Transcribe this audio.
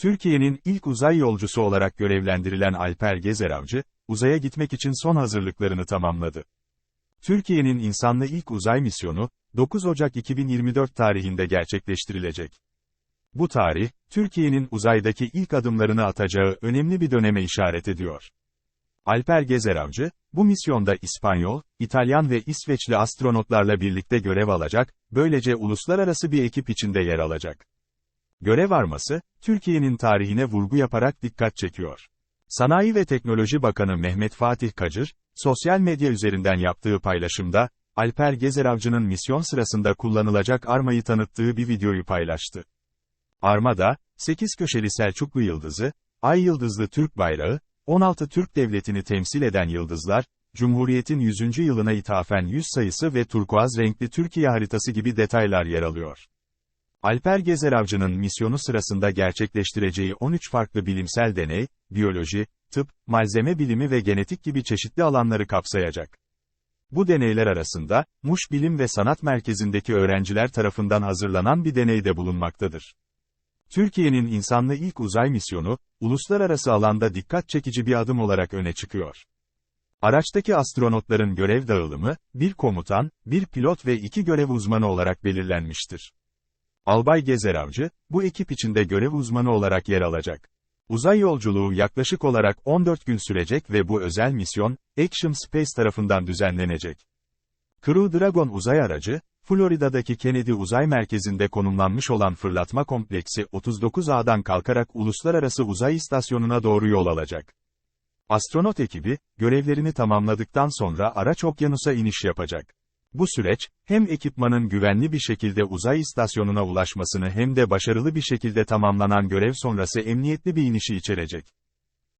Türkiye'nin ilk uzay yolcusu olarak görevlendirilen Alper Gezeravcı, uzaya gitmek için son hazırlıklarını tamamladı. Türkiye'nin insanlı ilk uzay misyonu, 9 Ocak 2024 tarihinde gerçekleştirilecek. Bu tarih, Türkiye'nin uzaydaki ilk adımlarını atacağı önemli bir döneme işaret ediyor. Alper Gezeravcı, bu misyonda İspanyol, İtalyan ve İsveçli astronotlarla birlikte görev alacak, böylece uluslararası bir ekip içinde yer alacak. Görev arması, Türkiye'nin tarihine vurgu yaparak dikkat çekiyor. Sanayi ve Teknoloji Bakanı Mehmet Fatih Kacır, sosyal medya üzerinden yaptığı paylaşımda, Alper Gezeravcı'nın misyon sırasında kullanılacak armayı tanıttığı bir videoyu paylaştı. Armada, 8 köşeli Selçuklu yıldızı, ay yıldızlı Türk bayrağı, 16 Türk devletini temsil eden yıldızlar, Cumhuriyet'in 100. yılına ithafen 100 sayısı ve turkuaz renkli Türkiye haritası gibi detaylar yer alıyor. Alper Gezeravcı'nın misyonu sırasında gerçekleştireceği 13 farklı bilimsel deney, biyoloji, tıp, malzeme bilimi ve genetik gibi çeşitli alanları kapsayacak. Bu deneyler arasında, Muş Bilim ve Sanat Merkezi'ndeki öğrenciler tarafından hazırlanan bir deney de bulunmaktadır. Türkiye'nin insanlı ilk uzay misyonu, uluslararası alanda dikkat çekici bir adım olarak öne çıkıyor. Araçtaki astronotların görev dağılımı, bir komutan, bir pilot ve iki görev uzmanı olarak belirlenmiştir. Albay Gezeravcı, bu ekip içinde görev uzmanı olarak yer alacak. Uzay yolculuğu yaklaşık olarak 14 gün sürecek ve bu özel misyon, Action Space tarafından düzenlenecek. Crew Dragon uzay aracı, Florida'daki Kennedy Uzay Merkezi'nde konumlanmış olan fırlatma kompleksi 39A'dan kalkarak Uluslararası Uzay İstasyonu'na doğru yol alacak. Astronot ekibi, görevlerini tamamladıktan sonra araç okyanusa iniş yapacak. Bu süreç, hem ekipmanın güvenli bir şekilde uzay istasyonuna ulaşmasını hem de başarılı bir şekilde tamamlanan görev sonrası emniyetli bir inişi içerecek.